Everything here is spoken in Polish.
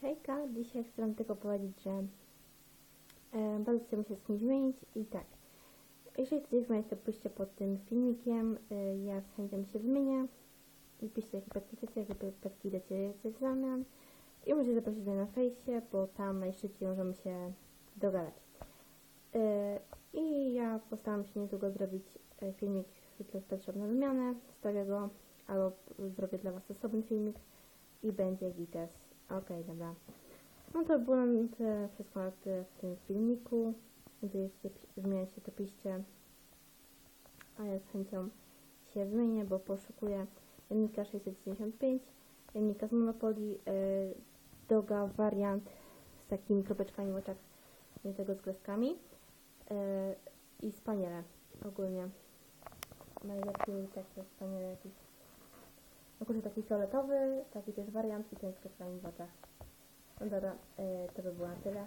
Hejka, dzisiaj chcę tylko powiedzieć, że e, bardzo chcemy się z kimś zmienić i tak. Jeżeli chcecie zmieniać, to piszcie pod tym filmikiem, e, ja z chęcią się zmienię i piszcie jakie petki chcecie, jakie pe- petki dacie coś zamian i możecie zaprosić mnie na fejsie, bo tam najszybciej możemy się dogadać. E, I ja postaram się niedługo zrobić e, filmik z Petrzem na wymianę, wstawię go albo zrobię dla Was osobny filmik i będzie gites. Okej, dobra. No to było na tyle wszystko w tym filmiku. Jeżeli zmieniać się, to piszcie. A ja z chęcią się zmienię, bo poszukuję Janika 695, Janika z Monopoly, yy, Doga wariant z takimi kropeczkami w oczach, nie tego z kreskami yy, i spaniele ogólnie. Najlepiej takie spaniele jakieś no kurczę, taki fioletowy, taki też wariant i ten z w oczach. No dobra, yy, to by było na tyle.